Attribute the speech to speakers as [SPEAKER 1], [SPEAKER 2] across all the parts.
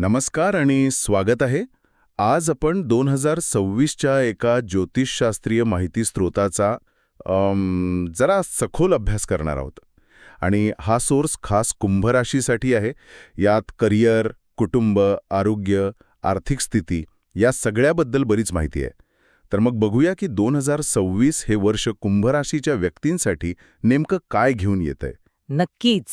[SPEAKER 1] नमस्कार आणि स्वागत आहे. आज आपण दोन हजार सव्वीसच्या एका ज्योतिषशास्त्रीय माहिती स्रोताचा जरा सखोल अभ्यास करणार आहोत. आणि हा सोर्स खास कुंभराशीसाठी आहे. यात करिअर कुटुंब आरोग्य आर्थिक स्थिती या सगळ्याबद्दल बरीच माहिती आहे. तर मग बघूया की दोन हजार सव्वीस हे वर्ष कुंभराशीच्या व्यक्तींसाठी नेमकं काय घेऊन येतंय.
[SPEAKER 2] नक्कीच.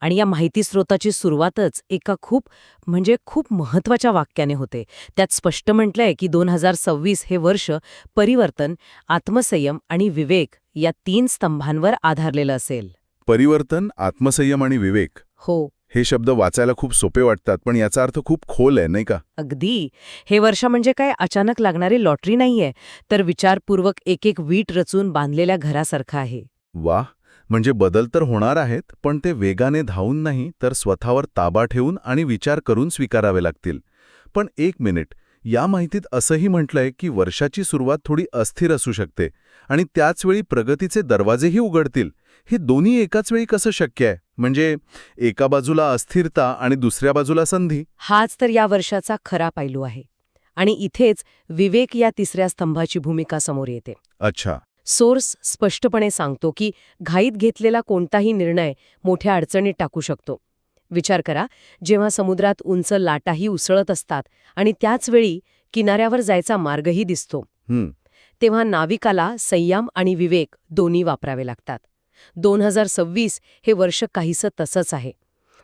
[SPEAKER 2] आणि या माहिती स्रोताची सुरुवातच एका खूप म्हणजे खूप महत्त्वाच्या वाक्याने होते. त्यात स्पष्ट म्हटलंय की दोन हजार सव्वीस हे वर्ष परिवर्तन आत्मसंयम आणि विवेक या तीन स्तंभांवर आधारलेलं असेल.
[SPEAKER 1] परिवर्तन आत्मसंयम आणि विवेक.
[SPEAKER 2] हो.
[SPEAKER 1] हे शब्द वाचायला खूप सोपे वाटतात पण याचा अर्थ खूप खोल आहे नाही का?
[SPEAKER 2] अगदी. हे वर्ष म्हणजे काय? अचानक लागणारी लॉटरी नाहीये तर विचारपूर्वक एक एक वीट रचून बांधलेल्या घरासारखं आहे.
[SPEAKER 1] वा म्हणजे बदल तर होणार आहेत पण ते वेगाने धावून नाही तर स्वतःवर ताबा ठेवून आणि विचार करून स्वीकारावे लागतील. पण एक मिनिट या माहितीत असंही म्हटलंय की वर्षाची सुरुवात थोडी अस्थिर असू शकते आणि त्याचवेळी प्रगतीचे दरवाजेही उघडतील. हे दोन्ही एकाच वेळी कसं शक्य आहे? म्हणजे एका बाजूला अस्थिरता आणि दुसऱ्या बाजूला संधी?
[SPEAKER 2] हाच तर या वर्षाचा खरा पैलू आहे आणि इथेच विवेक या तिसऱ्या स्तंभाची भूमिका समोर येते.
[SPEAKER 1] अच्छा.
[SPEAKER 2] सोर्स स्पष्टपणे सांगतो की घाईत घेतलेला कोणताही निर्णय मोठ्या अडचणीत टाकू शकतो. विचार करा जेव्हा समुद्रात उंच लाटाही उसळत असतात आणि त्याच वेळी किनाऱ्यावर जायचा मार्गही दिसतो. तेव्हा नाविकाला संयम आणि विवेक दोन्ही वापरावे लागतात. दोन हजार सव्वीस हे वर्ष काहीसं तसंच आहे.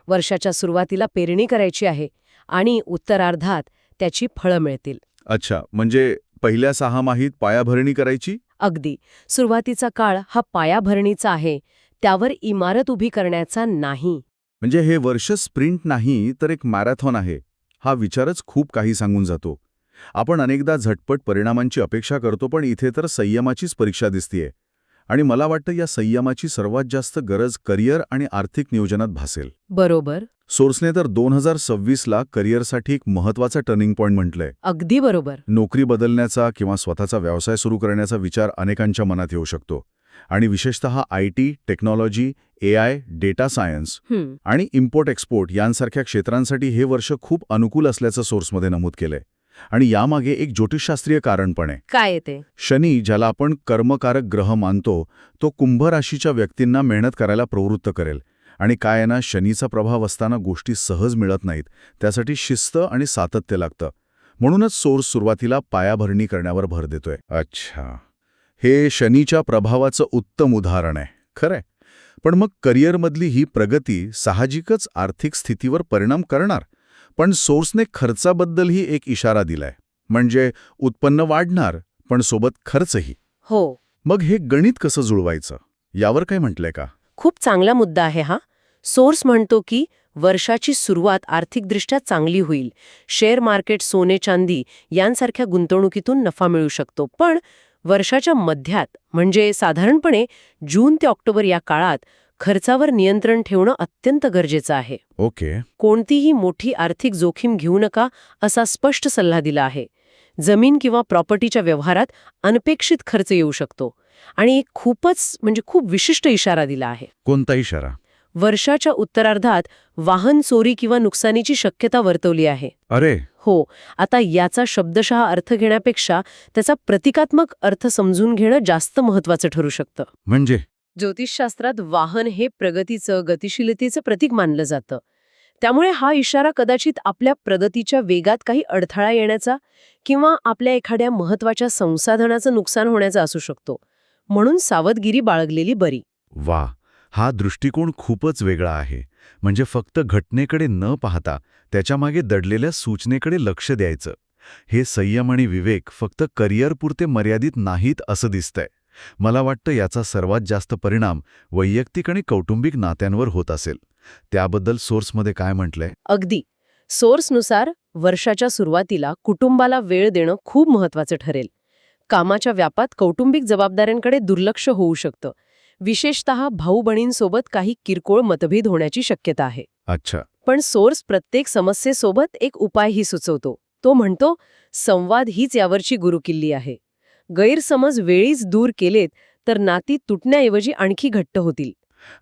[SPEAKER 2] वर्षाच्या सुरुवातीला पेरणी करायची आहे आणि उत्तरार्धात त्याची फळं मिळतील.
[SPEAKER 1] अच्छा म्हणजे पहिल्या सहामाहीत पायाभरणी करायची?
[SPEAKER 2] अगदी. सुरुवातीचा काळ हा पायाभरणीचा आहे. त्यावर इमारत उभी करण्याचा नाही.
[SPEAKER 1] म्हणजे हे वर्ष स्प्रिंट नाही तर एक मॅरेथॉन आहे. हा विचारच खूप काही सांगून जातो. आपण अनेकदा झटपट परिणामांची अपेक्षा करतो पण इथे तर संयमाचीच परीक्षा दिसतीये. आणि मला वाटतं या संयमाची सर्वात जास्त गरज करिअर आणि आर्थिक नियोजनात भासेल.
[SPEAKER 2] बरोबर.
[SPEAKER 1] सोर्सने तर दोन हजार सव्वीसला करिअरसाठी एक महत्त्वाचा टर्निंग पॉईंट म्हटलंय.
[SPEAKER 2] अगदी बरोबर.
[SPEAKER 1] नोकरी बदलण्याचा किंवा स्वतःचा व्यवसाय सुरू करण्याचा विचार अनेकांच्या मनात येऊ शकतो. आणि विशेषतः I T technology A I data science आणि इम्पोर्ट एक्सपोर्ट यांसारख्या क्षेत्रांसाठी हे वर्ष खूप अनुकूल असल्याचं सोर्समध्ये नमूद केलंय. आणि यामागे एक ज्योतिषशास्त्रीय कारण पण आहे.
[SPEAKER 2] काय येते
[SPEAKER 1] शनी ज्याला आपण कर्मकारक ग्रह मानतो तो कुंभ राशीच्या व्यक्तींना मेहनत करायला प्रवृत्त करेल. आणि काय ना शनीचा प्रभाव असताना गोष्टी सहज मिळत नाहीत. त्यासाठी शिस्त आणि सातत्य लागतं. म्हणूनच सोर्स सुरुवातीला पायाभरणी करण्यावर भर देतोय. अच्छा. हे शनीच्या प्रभावाचं उत्तम उदाहरण आहे. खरंय. पण मग करिअरमधली ही प्रगती साहजिकच आर्थिक स्थितीवर परिणाम करणार? पण सोर्सने खर्चाबद्दलही एक इशारा दिलाय. म्हणजे उत्पन्न वाढणार पण सोबत खर्चही.
[SPEAKER 2] हो.
[SPEAKER 1] मग हे गणित कसं जुळवायचं? यावर काय म्हटलंय का?
[SPEAKER 2] खूप चांगला मुद्दा आहे हा. सोर्स म्हणतो की वर्षाची सुरुवात आर्थिकदृष्ट्या चांगली होईल. शेअर मार्केट सोने चांदी यांसारख्या गुंतवणुकीतून नफा मिळू शकतो. पण वर्षाच्या मध्यात म्हणजे साधारणपणे जून ते ऑक्टोबर या काळात खर्चावर नियंत्रण ठेवणं अत्यंत गरजेचं आहे.
[SPEAKER 1] ओके.
[SPEAKER 2] कोणतीही मोठी आर्थिक जोखीम घेऊ नका असा स्पष्ट सल्ला दिला आहे. जमीन किंवा प्रॉपर्टीच्या व्यवहारात अनपेक्षित खर्च येऊ शकतो. आणि एक खूपच म्हणजे खूप विशिष्ट इशारा दिला आहे.
[SPEAKER 1] कोणता इशारा?
[SPEAKER 2] वर्षाच्या उत्तरार्धात वाहन चोरी किंवा नुकसानीची शक्यता वर्तवली आहे.
[SPEAKER 1] अरे!
[SPEAKER 2] हो आता याचा शब्दशः अर्थ घेण्यापेक्षा त्याचा प्रतिकात्मक अर्थ समजून घेणं जास्त महत्वाचं ठरू शकतं.
[SPEAKER 1] म्हणजे?
[SPEAKER 2] ज्योतिषशास्त्रात वाहन हे प्रगतीचं गतिशीलतेचं प्रतीक मानलं जातं. त्यामुळे हा इशारा कदाचित आपल्या प्रगतीच्या वेगात काही अडथळा येण्याचा किंवा आपल्या एखाद्या महत्त्वाच्या संसाधनाचं नुकसान होण्याचा असू शकतो. म्हणून सावधगिरी बाळगलेली बरी.
[SPEAKER 1] वा हा दृष्टिकोन खूपच वेगळा आहे. म्हणजे फक्त घटनेकडे न पाहता त्याच्यामागे दडलेल्या सूचनेकडे लक्ष द्यायचं. हे संयम आणि विवेक फक्त करिअरपुरते मर्यादित नाहीत असं दिसतंय. मला वाटतं याचा सर्वात जास्त परिणाम वैयक्तिक आणि कौटुंबिक नात्यांवर होत असेल. त्याबद्दल सोर्समध्ये काय म्हटलंय?
[SPEAKER 2] अगदी. सोर्सनुसार वर्षाच्या सुरुवातीला कुटुंबाला वेळ देणं खूप महत्वाचं ठरेल. कामाच्या व्यापात कौटुंबिक जबाबदाऱ्यांकडे दुर्लक्ष होऊ शकतं. विशेषतः भाऊ बहिणींसोबत काही किरकोळ मतभेद होण्याची शक्यता आहे.
[SPEAKER 1] अच्छा.
[SPEAKER 2] पण सोर्स प्रत्येक समस्येसोबत एक उपायही सुचवतो. तो म्हणतो संवाद हीच यावरची गुरुकिल्ली आहे. गैरसमज वेळीच दूर केलेत तर नाती तुटण्याऐवजी आणखी घट्ट होतील.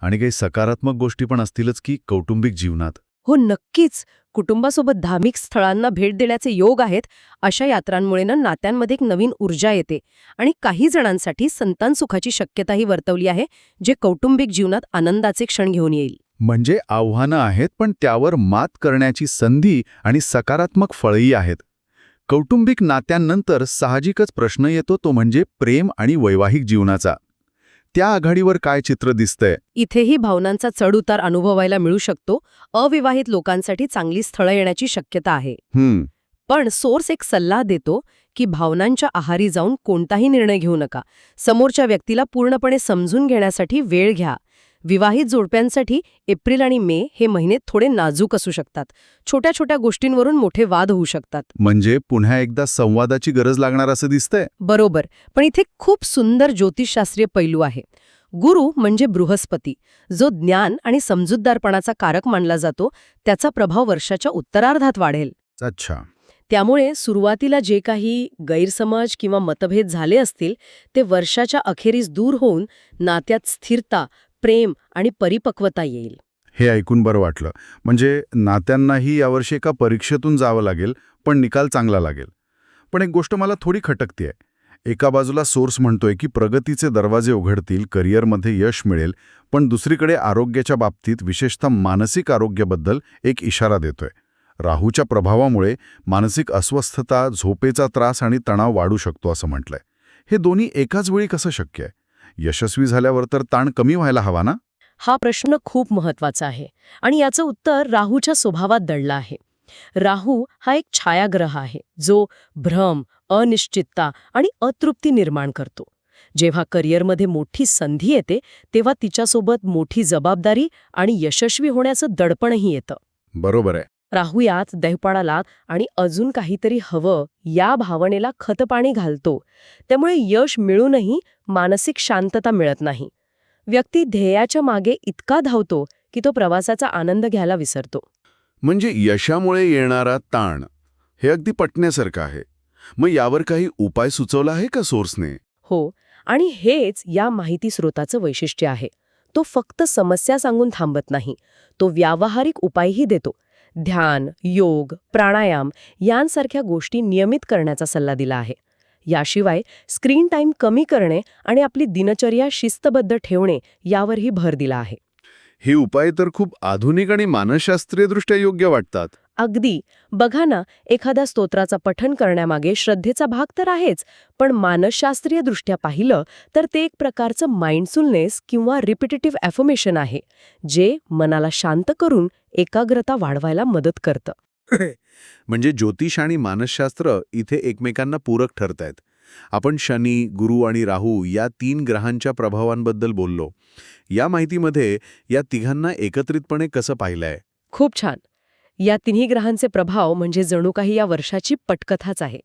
[SPEAKER 1] आणि काही सकारात्मक गोष्टी पण असतीलच की कौटुंबिक जीवनात?
[SPEAKER 2] हो नक्कीच. कुटुंबासोबत धार्मिक स्थळांना भेट देण्याचे योग आहेत अशा यात्रांमुळे ना नात्यांमध्ये एक नवीन ऊर्जा येते. आणि काही जणांसाठी संतान सुखाची शक्यताही वर्तवली आहे जे कौटुंबिक जीवनात आनंदाचे क्षण घेऊन येईल.
[SPEAKER 1] म्हणजे आव्हानं आहेत पण त्यावर मात करण्याची संधी आणि सकारात्मक फळही आहेत. कौटुंबिक नात्यांनंतर साहजिकच प्रश्न येतो तो म्हणजे प्रेम आणि वैवाहिक जीवनाचा. त्या आघाडीवर काय चित्र दिसतंय?
[SPEAKER 2] इथेही भावनांचा चढउतार अनुभवायला मिळू शकतो. अविवाहित लोकांसाठी चांगली स्थळं येण्याची शक्यता आहे.
[SPEAKER 1] हम्म.
[SPEAKER 2] पण सोर्स एक सल्ला देतो की भावनांच्या आहारी जाऊन कोणताही निर्णय घेऊ नका. समोरच्या व्यक्तीला पूर्णपणे समजून घेण्यासाठी वेळ घ्या. विवाहित जोडप्यांसाठी एप्रिल आणि मे हे महिने थोडे नाजूक असू शकतात. छोट्या छोट्या गोष्टींवरून मोठे वाद होऊ शकतात.
[SPEAKER 1] म्हणजे पुन्हा एकदा संवादाची गरज लागणार असं दिसतंय?
[SPEAKER 2] बरोबर. पण इथे खूप सुंदर ज्योतिषशास्त्रीय पैलू आहे. गुरु म्हणजे बृहस्पती. जो ज्ञान आणि समजूतदारपणाचा कारक मानला जातो त्याचा प्रभाव वर्षाच्या उत्तरार्धात वाढेल.
[SPEAKER 1] अच्छा.
[SPEAKER 2] त्यामुळे सुरुवातीला जे काही गैरसमज किंवा मतभेद झाले असतील ते वर्षाच्या अखेरीस दूर होऊन नात्यात स्थिरता प्रेम आणि परिपक्वता येईल.
[SPEAKER 1] हे ऐकून बरं वाटलं. म्हणजे नात्यांनाही यावर्षी एका परीक्षेतून जावं लागेल पण निकाल चांगला लागेल. पण एक गोष्ट मला थोडी खटकते एका बाजूला सोर्स म्हणतोय की प्रगतीचे दरवाजे उघडतील करिअरमध्ये यश मिळेल पण दुसरीकडे आरोग्याच्या बाबतीत विशेषतः मानसिक आरोग्याबद्दल एक इशारा देतोय. राहूच्या प्रभावामुळे मानसिक अस्वस्थता झोपेचा त्रास आणि तणाव वाढू शकतो असं म्हटलंय. हे दोन्ही एकाच वेळी कसं शक्य आहे? यशस्वी झाल्यावर तर ताण कमी व्हायला हवा ना?
[SPEAKER 2] हा प्रश्न खूप महत्त्वाचा आहे आणि याचं उत्तर राहूच्या स्वभावात दडलं आहे. राहू हा एक छायाग्रह आहे जो भ्रम अनिश्चितता आणि अतृप्ती निर्माण करतो. जेव्हा करिअरमध्ये मोठी संधी येते तेव्हा तिच्यासोबत मोठी जबाबदारी आणि यशस्वी होण्याचं दडपणही येतं.
[SPEAKER 1] बरोबर आहे.
[SPEAKER 2] राहू यात दैवपाडाला आणि अजून काहीतरी हवं या भावनेला खतपाणी घालतो. त्यामुळे यश मिळूनही मानसिक शांतता मिळत नाही. व्यक्ती ध्येयाच्या मागे इतका धावतो की तो प्रवासाचा आनंद घ्यायला विसरतो.
[SPEAKER 1] म्हणजे यशामुळे येणारा ताण हे अगदी पटण्यासारखं आहे. मग यावर काही उपाय सुचवला आहे का सोर्सने?
[SPEAKER 2] हो आणि हेच या माहिती स्रोताचं वैशिष्ट्य आहे. तो फक्त समस्या सांगून थांबत नाही. तो व्यावहारिक उपायही देतो. ध्यान योग प्राणायाम यांसारख्या गोष्टी नियमित करण्याचा सल्ला दिला आहे. याशिवाय स्क्रीन टाईम कमी करणे आणि आपली दिनचर्या शिस्तबद्ध ठेवणे यावरही भर दिला आहे.
[SPEAKER 1] हे उपाय तर खूप आधुनिक आणि मानसशास्त्रीयदृष्ट्या योग्य वाटतात.
[SPEAKER 2] अगदी. बघा ना एखाद्या स्तोत्राचा पठण करण्यामागे श्रद्धेचा भाग तर आहेच पण मानसशास्त्रीय दृष्ट्या पाहिलं तर ते एक प्रकारचं माइंडफुलनेस किंवा रिपिटेटिव्ह ॲफर्मेशन आहे जे मनाला शांत करून एकाग्रता वाढवायला मदत करतं.
[SPEAKER 1] म्हणजे ज्योतिष आणि मानसशास्त्र इथे एकमेकांना पूरक ठरत आहेत आपण शनी गुरु आणि राहू या तीन ग्रहांच्या प्रभावांबद्दल बोललो. या माहितीमध्ये या तिघांना एकत्रितपणे कसं पाहिलंय?
[SPEAKER 2] खूप छान. या तिन्ही ग्रहांचे प्रभाव म्हणजे जणू काही या वर्षाची पटकथाच आहे.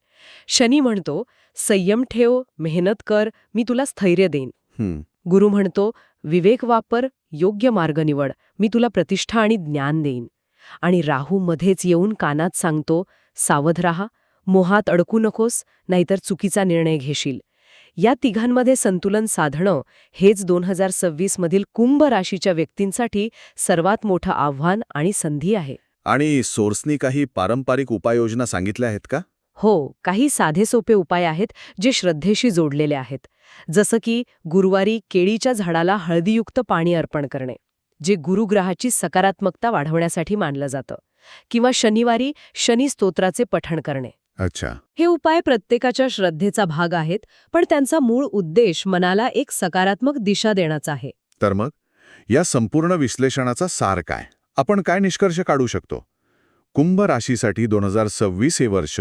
[SPEAKER 2] शनी म्हणतो संयम ठेव मेहनत कर मी तुला स्थैर्य देईन. गुरु म्हणतो विवेक वापर योग्य मार्ग निवड मी तुला प्रतिष्ठा आणि ज्ञान देईन. आणि राहू मध्येच येऊन कानात सांगतो सावध राहा मोहात अडकू नकोस नाहीतर चुकीचा निर्णय घेशील. या तिघांमध्ये संतुलन साधणं हेच दोन हजार सव्वीस मधील कुंभ राशीच्या व्यक्तींसाठी सर्वात मोठं आव्हान आणि संधी आहे.
[SPEAKER 1] आणि सोर्सनी काही पारंपरिक उपाययोजना सांगितल्या आहेत का?
[SPEAKER 2] हो काही साधे सोपे उपाय आहेत जे श्रद्धेशी जोडलेले आहेत. जसं की गुरुवारी केळीच्या झाडाला हळदीयुक्त पाणी अर्पण करणे जे गुरुग्रहाची सकारात्मकता वाढवण्यासाठी मानलं जातं किंवा शनिवारी शनी स्तोत्राचे पठण करणे.
[SPEAKER 1] अच्छा.
[SPEAKER 2] हे उपाय प्रत्येकाच्या श्रद्धेचा भाग आहेत पण त्यांचा मूळ उद्देश मनाला एक सकारात्मक दिशा देण्याचा आहे.
[SPEAKER 1] तर मग? या संपूर्ण विश्लेषणाचा सार काय? आपण काय निष्कर्ष काढू शकतो? कुंभ राशीसाठी दोन हजार सव्वीस हे वर्ष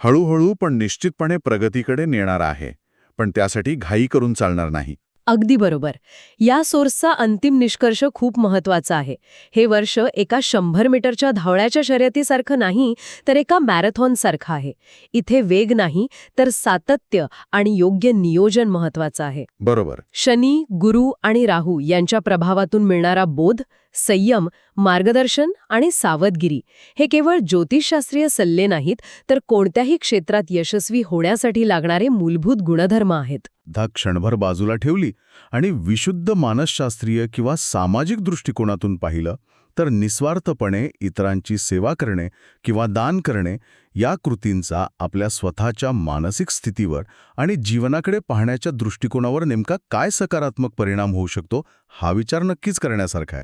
[SPEAKER 1] हळूहळू पण निश्चितपणे प्रगतीकडे नेणार आहे पण त्यासाठी घाई करून चालणार नाही.
[SPEAKER 2] अगदी बरोबर. या सोर्सचा अंतिम निष्कर्ष खूप महत्त्वाचा आहे. हे वर्ष एका शंभर मीटरच्या धावळ्याच्या शर्यतीसारखं नाही तर एका मॅरेथॉनसारखं आहे. इथे वेग नाही तर सातत्य आणि योग्य नियोजन महत्वाचं आहे.
[SPEAKER 1] बरोबर.
[SPEAKER 2] शनी गुरु आणि राहू यांच्या प्रभावातून मिळणारा बोध संयम मार्गदर्शन आणि सावधगिरी हे केवळ ज्योतिषशास्त्रीय सल्ले नाहीत तर कोणत्याही क्षेत्रात यशस्वी होण्यासाठी लागणारे मूलभूत गुणधर्म आहेत.
[SPEAKER 1] धा क्षणभर बाजूला ठेवली आणि विशुद्ध मानसशास्त्रीय किंवा सामाजिक दृष्टिकोनातून पाहिलं तर निस्वार्थपणे इतरांची सेवा करणे किंवा दान करणे या कृतींचा आपल्या स्वतःच्या मानसिक स्थितीवर आणि जीवनाकडे पाहण्याच्या दृष्टिकोनावर नेमका काय सकारात्मक परिणाम होऊ शकतो हा विचार नक्कीच करण्यासारखा आहे.